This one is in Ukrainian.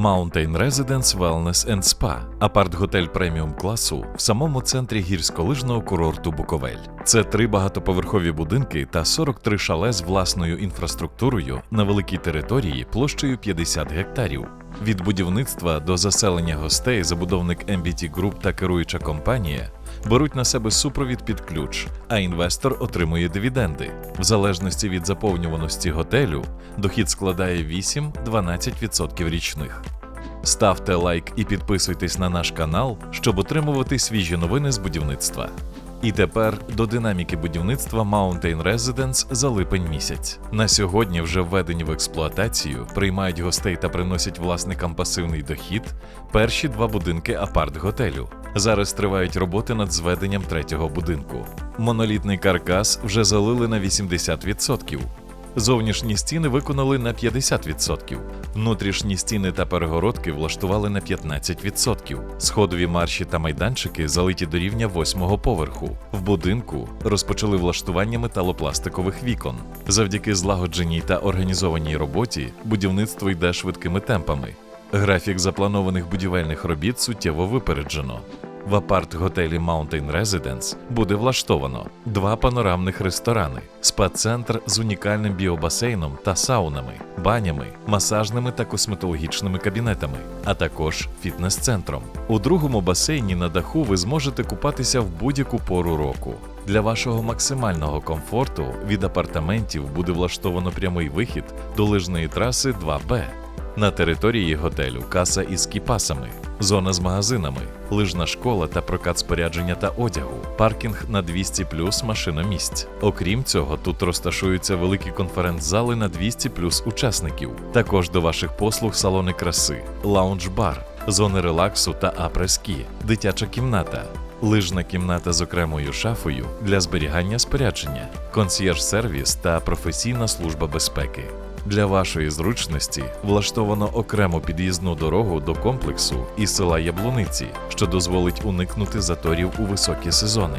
Mountain Residence Wellness and Spa – апарт-готель преміум класу в самому центрі гірськолижного курорту Буковель. Це три багатоповерхові будинки та 43 шале з власною інфраструктурою на великій території площею 50 гектарів. Від будівництва до заселення гостей забудовник MBT Group та керуюча компанія беруть на себе супровід під ключ, а інвестор отримує дивіденди. В залежності від заповнюваності готелю дохід складає 8-12% річних. Ставте лайк і підписуйтесь на наш канал, щоб отримувати свіжі новини з будівництва. І тепер до динаміки будівництва Mountain Residence за липень місяць. На сьогодні вже введені в експлуатацію, приймають гостей та приносять власникам пасивний дохід перші два будинки апарт-готелю. Зараз тривають роботи над зведенням третього будинку. Монолітний каркас вже залили на 80%. Зовнішні стіни виконали на 50%, внутрішні стіни та перегородки влаштували на 15%. Сходові марші та майданчики залиті до рівня восьмого поверху. В будинку розпочали влаштування металопластикових вікон. Завдяки злагодженій та організованій роботі будівництво йде швидкими темпами. Графік запланованих будівельних робіт суттєво випереджено. В апарт-готелі Mountain Residence буде влаштовано два панорамних ресторани, спа-центр з унікальним біобасейном та саунами, банями, масажними та косметологічними кабінетами, а також фітнес-центром. У другому басейні на даху ви зможете купатися в будь-яку пору року. Для вашого максимального комфорту від апартаментів буде влаштовано прямий вихід до лижної траси 2Б. На території готелю каса із кіпасами, зона з магазинами, лижна школа та прокат спорядження та одягу, паркінг на 200 плюс машиномісць. Окрім цього, тут розташуються великі конференц-зали на 200 плюс учасників. Також до ваших послуг салони краси, лаунж-бар, зони релаксу та апрескі, дитяча кімната. Лижна кімната з окремою шафою для зберігання спорядження, консьєрж-сервіс та професійна служба безпеки. Для вашої зручності влаштовано окрему під'їзну дорогу до комплексу і села Яблуниці, що дозволить уникнути заторів у високі сезони.